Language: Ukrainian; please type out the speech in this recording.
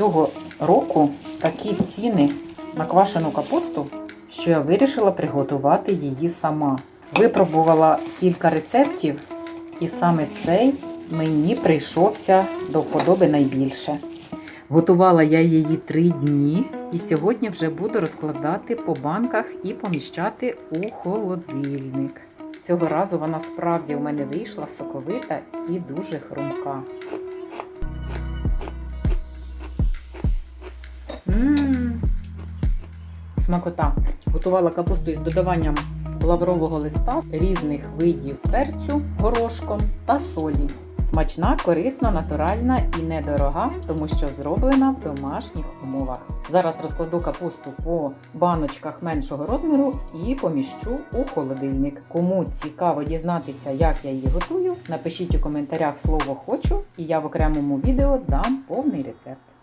Цього року такі ціни на квашену капусту, що я вирішила приготувати її сама. Випробувала кілька рецептів, і саме цей мені прийшовся до вподоби найбільше. Готувала я її три дні, і сьогодні вже буду розкладати по банках і поміщати у холодильник. Цього разу вона справді у мене вийшла соковита і дуже хрумка. Смакота. Готувала капусту із додаванням лаврового листа, різних видів перцю горошком та солі. Смачна, корисна, натуральна і недорога, тому що зроблена в домашніх умовах. Зараз розкладу капусту по баночках меншого розміру і поміщу у холодильник. Кому цікаво дізнатися, як я її готую, напишіть у коментарях слово хочу, і я в окремому відео дам повний рецепт.